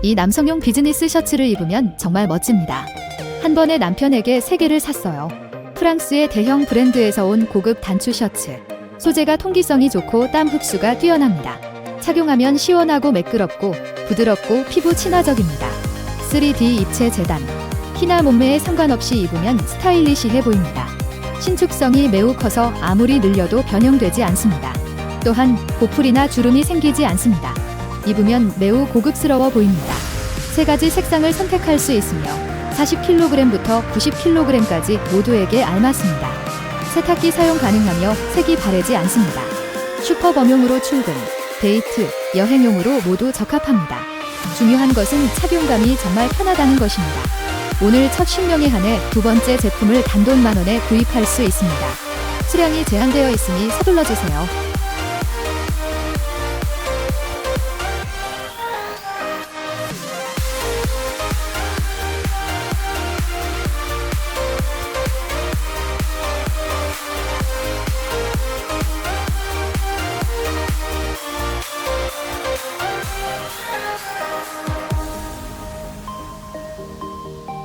이 남성용 비즈니스 셔츠를 입으면 정말 멋집니다. 한 번에 남편에게 세 개를 샀어요. 프랑스의 대형 브랜드에서 온 고급 단추 셔츠. 소재가 통기성이 좋고 땀 흡수가 뛰어납니다. 착용하면 시원하고 매끄럽고 부드럽고 피부 친화적입니다. 3D 입체 재단. 키나 몸매에 상관없이 입으면 스타일리시해 보입니다. 신축성이 매우 커서 아무리 늘려도 변형되지 않습니다. 또한 보풀이나 주름이 생기지 않습니다. 입으면 매우 고급스러워 보입니다. 세 가지 색상을 선택할 수 있으며 40kg부터 90kg까지 모두에게 알맞습니다. 세탁기 사용 가능하며 색이 바래지 않습니다. 슈퍼 범용으로 출근, 데이트, 여행용으로 모두 적합합니다. 중요한 것은 착용감이 정말 편하다는 것입니다. 오늘 첫 신명에 한해 두 번째 제품을 단돈 만 원에 구입할 수 있습니다. 수량이 제한되어 있으니 서둘러 주세요.